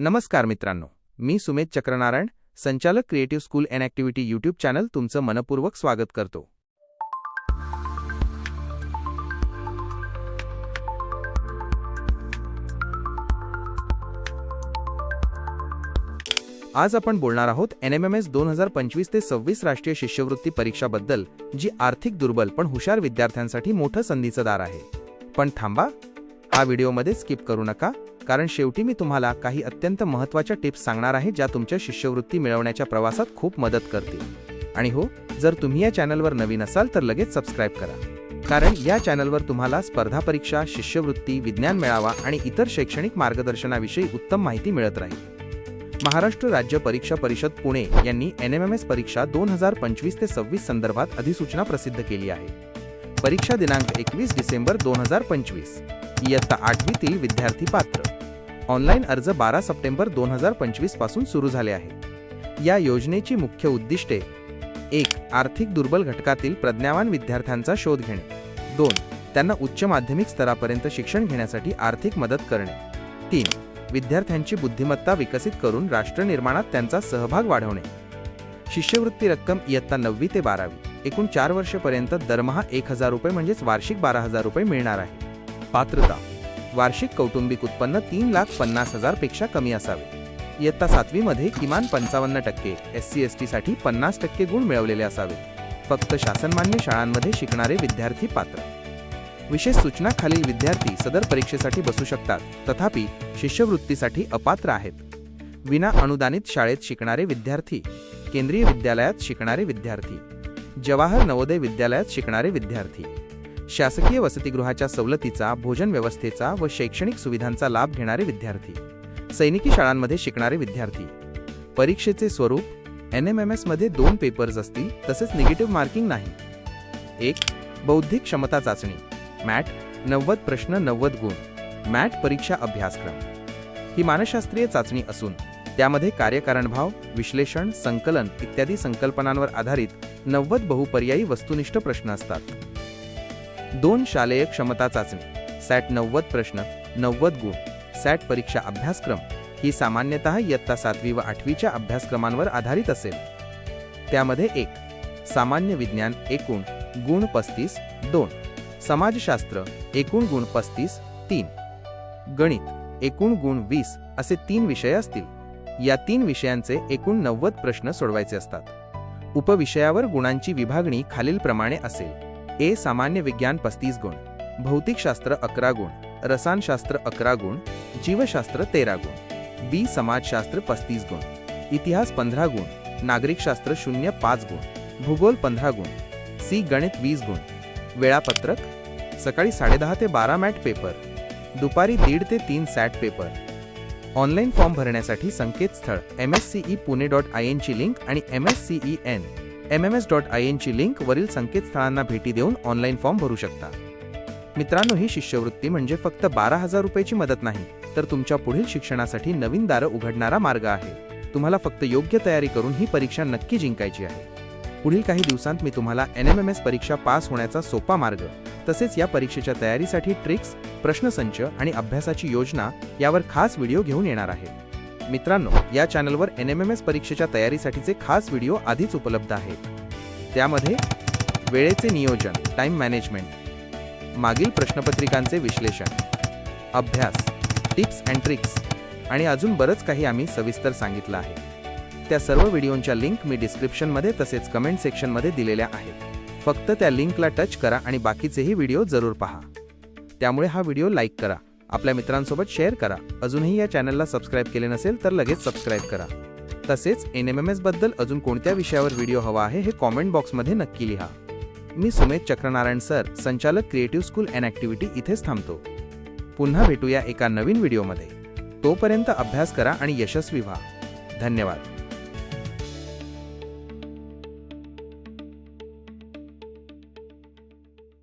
नमस्कार मित्रांनो मी सुमेध चक्रनारायण संचालक creative school and activity YouTube channel तुमचं मनपूर्वक स्वागत करतो. आज आपण बोलणार आहोत एन एम एम एस दोन हजार पंचवीस ते सव्वीस राष्ट्रीय शिष्यवृत्ती परीक्षाबद्दल जी आर्थिक दुर्बल पण हुशार विद्यार्थ्यांसाठी मोठं संधीचं दार आहे. पण थांबा हा व्हिडिओमध्ये स्किप करू नका. कारण शेवटी मी तुम्हाला काही अत्यंत महत्त्वाच्या टिप्स सांगणार आहे ज्या तुमच्या शिष्यवृत्ती मिळवण्याच्या प्रवासात खूप मदत करतील. आणि हो जर तुम्ही या चॅनलवर नवीन असाल तर लगेच सबस्क्राईब करा. कारण या चॅनलवर तुम्हाला स्पर्धा परीक्षा शिष्यवृत्ती विज्ञान मेळावा आणि इतर शैक्षणिक मार्गदर्शनाविषयी उत्तम माहिती मिळत राहील. महाराष्ट्र राज्य परीक्षा परिषद पुणे यांनी एन एम एम एस परीक्षा दोन हजार पंचवीस ते सव्वीस संदर्भात अधिसूचना प्रसिद्ध केली आहे. परीक्षा दिनांक एकवीस डिसेंबर दोन हजार पंचवीस. इयत्ता आठवीतील विद्यार्थी पात्र. ऑनलाईन अर्ज बारा सप्टेंबर दोन हजार पंचवीसपासून सुरू झाले आहे या योजनेची मुख्य उद्दिष्टे एक आर्थिक दुर्बल घटकातील प्रज्ञावान विद्यार्थ्यांचा शोध घेणे. दोन त्यांना उच्च माध्यमिक स्तरापर्यंत शिक्षण घेण्यासाठी आर्थिक मदत करणे. तीन विद्यार्थ्यांची बुद्धिमत्ता विकसित करून राष्ट्र निर्माणात त्यांचा सहभाग वाढवणे. शिष्यवृत्ती रक्कम इयत्ता नववी ते बारावी. एकूण चार वर्षपर्यंत दरमहा एक हजार रुपये म्हणजेच वार्षिक बारा हजार रुपये मिळणार आहे. पात्रता वार्षिक कौटुंबिक उत्पन्न तीन लाख पन्नास हजारपेक्षा कमी असावे. इयत्ता सातवीमध्ये किमान पंचावन्न टक्के एस सी एससाठी पन्नास टक्के गुण मिळवलेले असावे. फक्त शासनमान्य शाळांमध्ये शिकणारे विद्यार्थी पात्र. विशेष सूचना खालील विद्यार्थी सदर परीक्षेसाठी बसू शकतात तथापि शिष्यवृत्तीसाठी अपात्र आहेत. विना अनुदानित शाळेत शिकणारे विद्यार्थी केंद्रीय विद्यालयात शिकणारे विद्यार्थी जवाहर नवोदय विद्यालयात शिकणारे विद्यार्थी. शासकीय वसतिगृहाच्या सवलतीचा भोजन व्यवस्थेचा व शैक्षणिक सुविधांचा लाभ घेणारे विद्यार्थी सैनिकी शाळांमध्ये शिकणारे विद्यार्थी. परीक्षेचे स्वरूप एन एम एम एसमध्ये दोन पेपर्स असतील तसेच निगेटिव्ह मार्किंग नाही. एक बौद्धिक क्षमता चाचणी मॅट नव्वद प्रश्न नव्वद गुण मॅट परीक्षा अभ्यासक्रम. ही मानसशास्त्रीय चाचणी असून त्यामध्ये कार्यकारणभाव विश्लेषण संकलन इत्यादी संकल्पनांवर आधारित नव्वद बहुपर्यायी वस्तुनिष्ठ प्रश्न असतात. दोन शालेय क्षमता चाचणी सॅट नव्वद प्रश्न नव्वद गुण सॅट परीक्षा अभ्यासक्रम ही सामान्यतः इयत्ता सातवी व आठवीच्या अभ्यासक्रमांवर आधारित असेल. त्यामध्ये एक सामान्य विज्ञान एकूण गुण पस्तीस दोन समाजशास्त्र एकूण गुण पस्तीस तीन गणित एकूण गुण वीस असे तीन विषय असतील. या तीन विषयांचे एकूण नव्वद प्रश्न सोडवायचे असतात. उपविषयावर गुणांची विभागणी खालीलप्रमाणे असेल. ए सामान्य विज्ञान पस्तीस गुण भौतिकशास्त्र अकरा गुण रसायनशास्त्र अकरा गुण जीवशास्त्र तेरा गुण. बी समाजशास्त्र पस्तीस गुण इतिहास पंधरा गुण नागरिकशास्त्र शून्य पाच गुण भूगोल पंधरा गुण सी गणित वीस गुण. वेळापत्रक सकाळी साडेदहा ते बारा मॅट पेपर दुपारी दीड ते तीन सॅट पेपर. ऑनलाईन फॉर्म भरण्यासाठी संकेतस्थळ M S C E Pune dot I एनची link आणि M S C E N. M M S dot I एनची link वरील संकेतस्थळांना भेटी देऊन ऑनलाईन फॉर्म भरू शकता. मित्रांनो ही शिष्यवृत्ती म्हणजे फक्त बारा हजार रुपयाची मदत नाही तर तुमच्या पुढील शिक्षणासाठी नवीन दारं उघडणारा मार्ग आहे. तुम्हाला फक्त योग्य तयारी करून ही परीक्षा नक्की जिंकायची आहे. पुढील काही दिवसांत मी तुम्हाला एन एम एम एस परीक्षा पास होण्याचा सोपा मार्ग तसेच या परीक्षेच्या तयारीसाठी ट्रिक्स प्रश्नसंच आणि अभ्यासाची योजना यावर खास व्हिडिओ घेऊन येणार आहे. मित्रांनो या चॅनलवर एन एम एम एस परीक्षेच्या तयारीसाठीचे खास व्हिडिओ आधीच उपलब्ध आहेत. त्यामध्ये वेळेचे नियोजन टाईम मॅनेजमेंट मागील प्रश्नपत्रिकांचे विश्लेषण अभ्यास टिप्स अँड ट्रिक्स आणि अजून बरंच काही आम्ही सविस्तर सांगितलं आहे. त्या सर्व व्हिडिओंच्या लिंक मी डिस्क्रिप्शनमध्ये तसेच कमेंट सेक्शनमध्ये दिलेल्या आहेत. फक्त त्या लिंकला टच करा आणि बाकीचेही व्हिडिओ जरूर पहा. त्यामुळे हा व्हिडिओ लाईक करा. आपल्या मित्रांसोबत शेअर करा. अजूनही या चॅनलला सबस्क्राईब केले नसेल तर लगेच सबस्क्राईब करा. तसेच एन एम एम एसबद्दल अजून कोणत्या विषयावर व्हिडिओ हवा आहे हे कॉमेंट बॉक्समध्ये नक्की लिहा. मी सुमेध चक्रनारायण सर संचालक क्रिएटिव्ह स्कूल अँड ॲक्टिव्हिटी इथेच थांबतो. पुन्हा भेटूया एका नवीन व्हिडिओमध्ये तोपर्यंत अभ्यास करा आणि यशस्वी व्हा. धन्यवाद.